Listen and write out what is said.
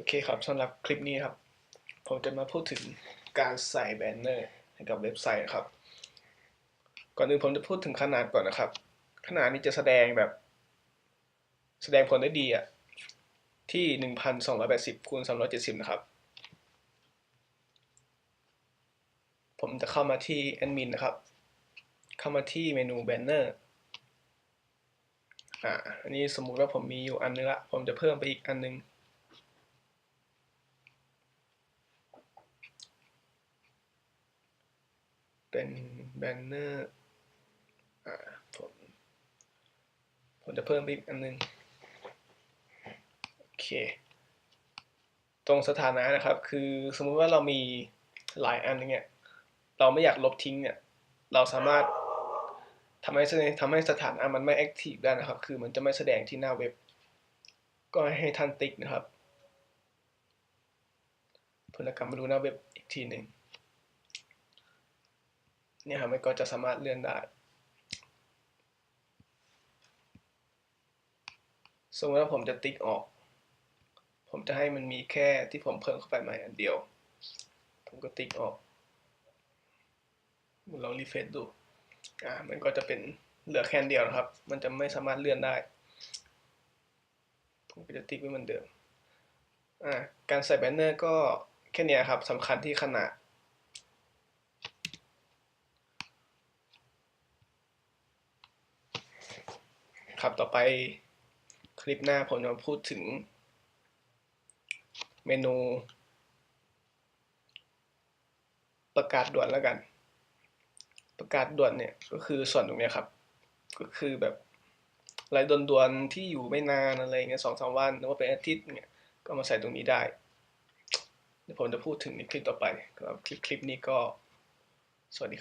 โอเคครับสำหรับคลิปนี้ครับ ผมจะมาพูดถึงการใส่แบนเนอร์ให้กับเว็บไซต์ครับ ก่อนอื่นผมจะพูดถึงขนาดก่อนนะครับ ขนาดนี้จะแสดงแบบ แสดงผลได้ดีอะที่ 1280คูณ370 นะครับ ผมจะเข้ามาที่แอดมินนะครับ เข้ามาที่เมนูแบนเนอร์อ่าอันนี้สมมุติว่าผมมีอยู่อันนึงละ ผมจะเพิ่มไปอีกอันนึง เป็นแบนเนอร์ผมผมจะเพิ่มอีกอันนึง โอเค ตรงสถานะนะครับ คือสมมุติว่าเรามีหลายอันอย่างเงี้ย เราไม่อยากลบทิ้งเนี่ย เราสามารถทำให้ทำให้สถานะมันไม่แอคทีฟได้นะครับ คือมันจะไม่แสดงที่หน้าเว็บ ก็ให้ท่านติ๊กนะครับเพื่อจะกลับมาดูหน้าเว็บอีกทีหนึ่ง เนี่ยครับมันก็จะสามารถเลื่อนได้ สมมติว่าผมจะติ๊กออก ผมจะให้มันมีแค่ที่ผมเพิ่มเข้าไปใหม่อันเดียว ผมก็ติ๊กออกลองรีเฟรชดู อ่า มันก็จะเป็นเหลือแค่นเดียวนะครับ มันจะไม่สามารถเลื่อนได้ ผมก็จะติ๊กไว้เหมือนเดิม อ่า การใส่แบนเนอร์ก็แค่นี้ครับสำคัญที่ขนาด ครับต่อไปคลิปหน้าผมจะพูดถึง เมนู ประกาศด่วนแล้วกัน ประกาศด่วนเนี่ยก็คือส่วนตรงนี้ครับ ก็คือแบบรายด่วนๆที่อยู่ไม่นานอะไรเงี้ยสองสามวันหรือว่าเป็นอาทิตย์เนี่ยก็มาใส่ตรงนี้ได้เดี๋ยวผมจะพูดถึงในคลิปต่อไปครับคลิปคลิปนี้ก็สวัสดีครับ